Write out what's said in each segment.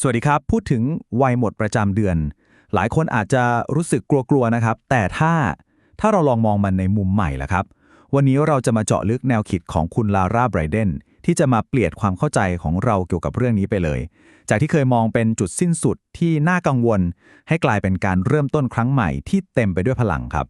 สวัสดีครับ พูดถึงวัยหมดประจำเดือน หลายคนอาจจะรู้สึกกลัวๆนะครับ แต่ถ้าถ้าเราลองมองมันในมุมใหม่ล่ะครับ วันนี้เราจะมาเจาะลึกแนวคิดของคุณลาร่าไบรเดนที่จะมาเปลี่ยนความเข้าใจของเราเกี่ยวกับเรื่องนี้ไปเลย จากที่เคยมองเป็นจุดสิ้นสุดที่น่ากังวล ให้กลายเป็นการเริ่มต้นครั้งใหม่ที่เต็มไปด้วยพลังครับ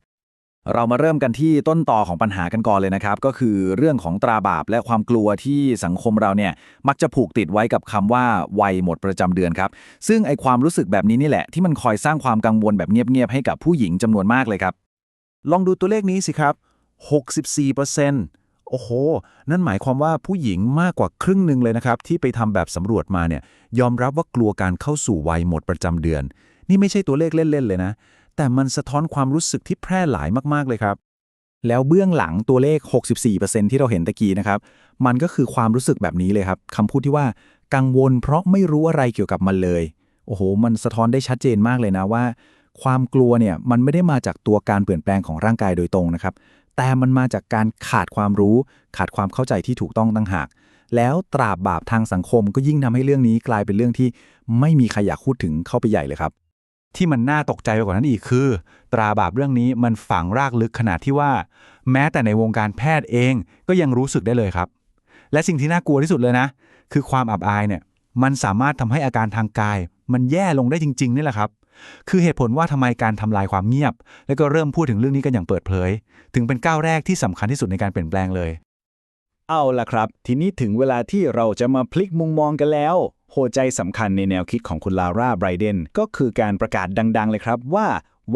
เรามาเริ่มกันที่ต้นต่อของปัญหากันก่อนเลยนะครับ ก็คือเรื่องของตราบาปและความกลัวที่สังคมเราเนี่ยมักจะผูกติดไว้กับคำว่าวัยหมดประจำเดือนครับ ซึ่งไอความรู้สึกแบบนี้นี่แหละที่มันคอยสร้างความกังวลแบบเงียบๆให้กับผู้หญิงจำนวนมากเลยครับ ลองดูตัวเลขนี้สิครับ 64%โอ้โห นั่นหมายความว่าผู้หญิงมากกว่าครึ่งหนึ่งเลยนะครับ ที่ไปทำแบบสำรวจมาเนี่ยยอมรับว่ากลัวการเข้าสู่วัยหมดประจำเดือน นี่ไม่ใช่ตัวเลขเล่นๆเลยนะ แต่มันสะท้อนความรู้สึกที่แพร่หลายมากๆเลยครับ แล้วเบื้องหลังตัวเลข 64%ที่เราเห็นตะกี้นะครับ มันก็คือความรู้สึกแบบนี้เลยครับคำพูดที่ว่ากังวลเพราะไม่รู้อะไรเกี่ยวกับมันเลย โอ้โห มันสะท้อนได้ชัดเจนมากเลยนะว่า ความกลัวเนี่ยมันไม่ได้มาจากตัวการเปลี่ยนแปลงของร่างกายโดยตรงนะครับ แต่มันมาจากการขาดความรู้ ขาดความเข้าใจที่ถูกต้องตั้งหาก แล้วตราบบาปทางสังคมก็ยิ่งทำให้เรื่องนี้กลายเป็นเรื่องที่ไม่มีใครอยากพูดถึงเข้าไปใหญ่เลยครับ ที่มันน่าตกใจไปกว่านั้นอีกคือ ตราบาปเรื่องนี้มันฝังรากลึกขนาดที่ว่า แม้แต่ในวงการแพทย์เองก็ยังรู้สึกได้เลยครับ และสิ่งที่น่ากลัวที่สุดเลยนะ คือความอับอายเนี่ยมันสามารถทำให้อาการทางกาย มันแย่ลงได้จริง ๆ นี่แหละครับ คือเหตุผลว่าทำไมการทำลายความเงียบ แล้วก็เริ่มพูดถึงเรื่องนี้กันอย่างเปิดเผย ถึงเป็นก้าวแรกที่สำคัญที่สุดในการเปลี่ยนแปลงเลย เอาล่ะครับ ทีนี้ถึงเวลาที่เราจะมาพลิกมุมมองกันแล้ว หัวใจสำคัญในแนวคิดของคุณลาร่าไบรเดนก็คือการประกาศดัง ๆ เลยครับว่า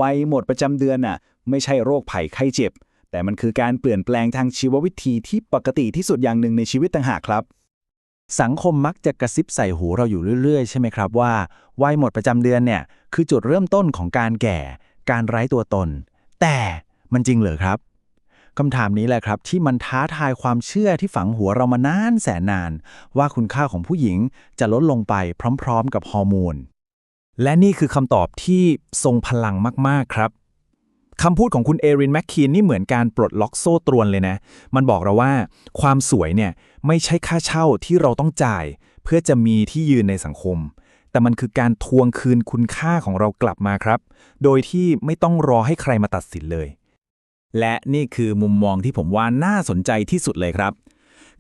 วัยหมดประจำเดือนน่ะไม่ใช่โรคภัยไข้เจ็บ แต่มันคือการเปลี่ยนแปลงทางชีววิธีที่ปกติที่สุดอย่างหนึ่งในชีวิตต่างหากครับ สังคมมักจะกระซิบใส่หูเราอยู่เรื่อย ๆ ใช่ไหมครับว่าวัยหมดประจำเดือนเนี่ยคือจุดเริ่มต้นของการแก่ การไร้ตัวตน แต่มันจริงเหรอครับ คำถามนี้แหละครับ ที่มันท้าทายความเชื่อที่ฝังหัวเรามานานแสนนาน ว่าคุณค่าของผู้หญิงจะลดลงไปพร้อมๆ กับฮอร์โมนและนี่คือคำตอบที่ทรงพลังมากๆครับคำพูดของคุณเอรินแมคคีนนี่เหมือนการปลดล็อกโซ่ตรวนเลยนะ มันบอกเราว่าความสวยเนี่ยไม่ใช่ค่าเช่าที่เราต้องจ่าย เพื่อจะมีที่ยืนในสังคม แต่มันคือการทวงคืนคุณค่าของเรากลับมาครับ โดยที่ไม่ต้องรอให้ใครมาตัดสินเลย และนี่คือมุมมองที่ผมว่าน่าสนใจที่สุดเลยครับ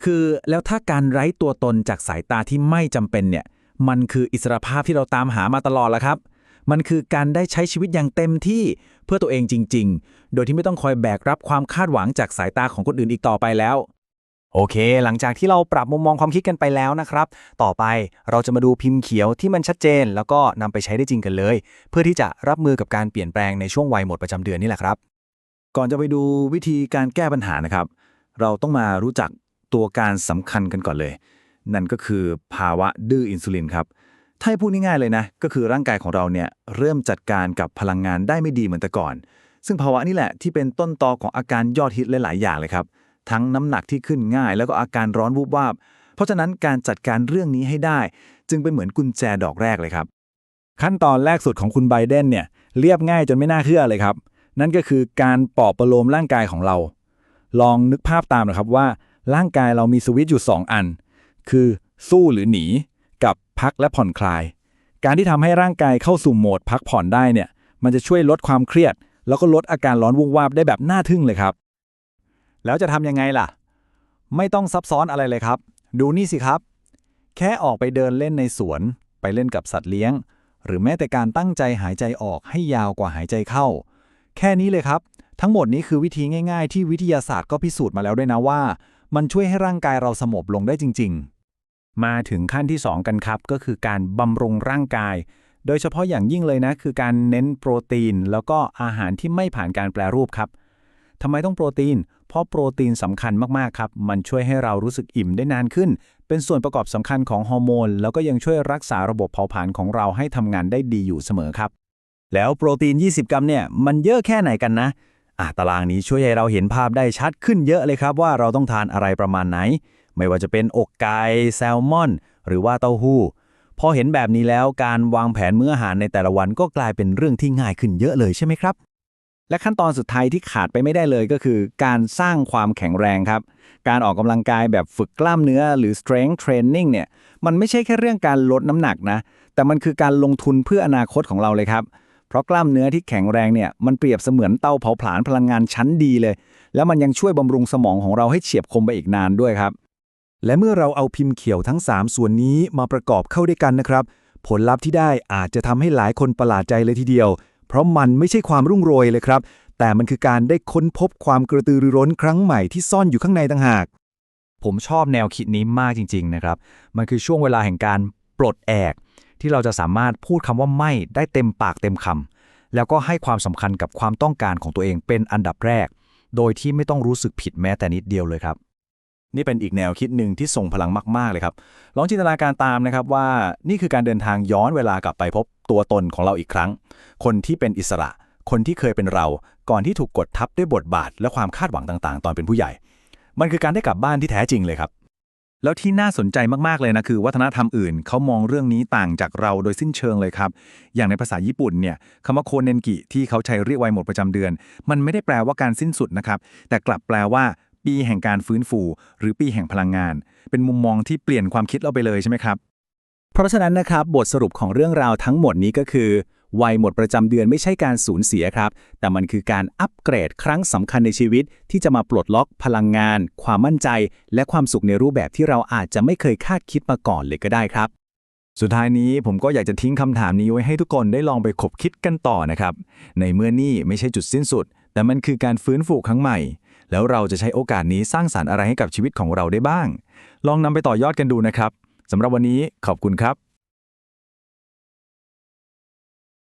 คือแล้วถ้าการไร้ตัวตนจากสายตาที่ไม่จำเป็นเนี่ย มันคืออิสรภาพที่เราตามหามาตลอดแล้วครับ มันคือการได้ใช้ชีวิตอย่างเต็มที่เพื่อตัวเองจริง ๆ โดยที่ไม่ต้องคอยแบกรับความคาดหวังจากสายตาของคนอื่นอีกต่อไปแล้ว โอเค หลังจากที่เราปรับมุมมองความคิดกันไปแล้วนะครับ ต่อไปเราจะมาดูพิมพ์เขียวที่มันชัดเจน แล้วก็นำไปใช้ได้จริงกันเลย เพื่อที่จะรับมือกับการเปลี่ยนแปลงในช่วงวัยหมดประจำเดือนนี่แหละครับ ก่อนจะไปดูวิธีการแก้ปัญหานะครับ เราต้องมารู้จักตัวการสำคัญกันก่อนเลย นั่นก็คือภาวะดื้ออินซูลินครับ ถ้าพูดง่ายๆเลยนะ ก็คือร่างกายของเราเนี่ยเริ่มจัดการกับพลังงานได้ไม่ดีเหมือนแต่ก่อน ซึ่งภาวะนี้แหละที่เป็นต้นตอของอาการยอดฮิตหลายๆอย่างเลยครับ ทั้งน้ำหนักที่ขึ้นง่าย แล้วก็อาการร้อนวูบวาบ เพราะฉะนั้นการจัดการเรื่องนี้ให้ได้ จึงเป็นเหมือนกุญแจดอกแรกเลยครับ ขั้นตอนแรกสุดของคุณไบเดนเนี่ยเรียบง่ายจนไม่น่าเชื่อเลยครับ นั่นก็คือการปลอบประโลมร่างกายของเรา ลองนึกภาพตามนะครับว่า ร่างกายเรามีสวิตช์อยู่ 2 อัน คือสู้หรือหนี กับพักและผ่อนคลาย การที่ทำให้ร่างกายเข้าสู่โหมดพักผ่อนได้เนี่ย มันจะช่วยลดความเครียด แล้วก็ลดอาการร้อนวุ่นวาบได้แบบน่าทึ่งเลยครับ แล้วจะทำยังไงล่ะ ไม่ต้องซับซ้อนอะไรเลยครับ ดูนี่สิครับ แค่ออกไปเดินเล่นในสวน ไปเล่นกับสัตว์เลี้ยง หรือแม้แต่การตั้งใจหายใจออกให้ยาวกว่าหายใจเข้า แค่นี้เลยครับ ทั้งหมดนี้คือวิธีง่าย ๆ ที่วิทยาศาสตร์ก็พิสูจน์มาแล้วด้วยนะว่า มันช่วยให้ร่างกายเราสงบลงได้จริง ๆ มาถึงขั้นที่ 2 กันครับ ก็คือการบำรุงร่างกาย โดยเฉพาะอย่างยิ่งเลยนะ คือการเน้นโปรตีน แล้วก็อาหารที่ไม่ผ่านการแปรรูปครับทำไมต้องโปรตีน เพราะโปรตีนสำคัญมากๆ ครับ มันช่วยให้เรารู้สึกอิ่มได้นานขึ้น เป็นส่วนประกอบสำคัญของฮอร์โมน แล้วก็ยังช่วยรักษาระบบเผาผลาญของเราให้ทำงานได้ดีอยู่เสมอครับ แล้วโปรตีน 20 กรัมเนี่ยมันเยอะแค่ไหนกันนะอะตารางนี้ช่วยให้เราเห็นภาพได้ชัดขึ้นเยอะเลยครับว่าเราต้องทานอะไรประมาณไหน ไม่ว่าจะเป็นอกไก่แซลมอน หรือว่าเต้าหู้พอเห็นแบบนี้แล้วการวางแผนมื้ออาหารในแต่ละวันก็กลายเป็นเรื่องที่ง่ายขึ้นเยอะเลยใช่ไหมครับ และขั้นตอนสุดท้ายที่ขาดไปไม่ได้เลยก็คือ การสร้างความแข็งแรงครับ การออกกำลังกายแบบฝึกกล้ามเนื้อหรือ strength training เนี่ยมันไม่ใช่แค่เรื่องการลดน้ำหนักนะ แต่มันคือการลงทุนเพื่ออนาคตของเราเลยครับ เพราะกล้ามเนื้อที่แข็งแรงเนี่ยมันเปรียบเสมือนเตาเผาผลาญพลังงานชั้นดีเลย แล้วมันยังช่วยบำรุงสมองของเราให้เฉียบคมไปอีกนานด้วยครับ และเมื่อเราเอาพิมพ์เขียวทั้ง 3 ส่วนนี้มาประกอบเข้าด้วยกันนะครับ ผลลัพธ์ที่ได้อาจจะทำให้หลายคนประหลาดใจเลยทีเดียว เพราะมันไม่ใช่ความรุ่งโรยเลยครับ แต่มันคือการได้ค้นพบความกระตือรือร้นครั้งใหม่ที่ซ่อนอยู่ข้างในต่างหาก ผมชอบแนวคิดนี้มากจริง ๆ นะครับ มันคือช่วงเวลาแห่งการปลดแอก ที่เราจะสามารถพูดคำว่าไม่ได้เต็มปากเต็มคำแล้วก็ให้ความสำคัญกับความต้องการของตัวเองเป็นอันดับแรก โดยที่ไม่ต้องรู้สึกผิดแม้แต่นิดเดียวเลยครับ นี่เป็นอีกแนวคิดหนึ่งที่ทรงพลังมาก ๆ เลยครับ ลองจินตนาการตามนะครับว่านี่คือการเดินทางย้อนเวลากลับไปพบตัวตนของเราอีกครั้ง คนที่เป็นอิสระ คนที่เคยเป็นเรา ก่อนที่ถูกกดทับด้วยบทบาท และความคาดหวังต่างๆ ตอนเป็นผู้ใหญ่ มันคือการได้กลับบ้านที่แท้จริงเลยครับ แล้วที่น่าสนใจมาก ๆ เลยนะ คือวัฒนธรรมอื่น เขามองเรื่องนี้ต่างจากเราโดยสิ้นเชิงเลยครับ อย่างในภาษาญี่ปุ่นเนี่ยคำว่าโคเนนกิที่เขาใช้เรียกวัยหมดประจำเดือน มันไม่ได้แปลว่าการสิ้นสุดนะครับ แต่กลับแปลว่า ปีแห่งการฟื้นฟู หรือปีแห่งพลังงาน เป็นมุมมองที่เปลี่ยนความคิดเราไปเลยใช่ไหมครับ เพราะฉะนั้นนะครับบทสรุปของเรื่องราวทั้งหมดนี้ก็คือ วัยหมดประจำเดือนไม่ใช่การสูญเสียครับ แต่มันคือการอัปเกรดครั้งสำคัญในชีวิต ที่จะมาปลดล็อกพลังงาน ความมั่นใจ และความสุขในรูปแบบที่เราอาจจะไม่เคยคาดคิดมาก่อนเลยก็ได้ครับ สุดท้ายนี้ผมก็อยากจะทิ้งคำถามนี้ไว้ให้ทุกคนได้ลองไปขบคิดกันต่อนะครับ ในเมื่อนี่ไม่ใช่จุดสิ้นสุด แต่มันคือการฟื้นฟูครั้งใหม่ แล้วเราจะใช้โอกาสนี้สร้างสารรค์อะไรให้กับชีวิตของเราได้บ้าง ลองนำไปต่อยอดกันดูนะครับสำหรับวันนี้ขอบคุณครับ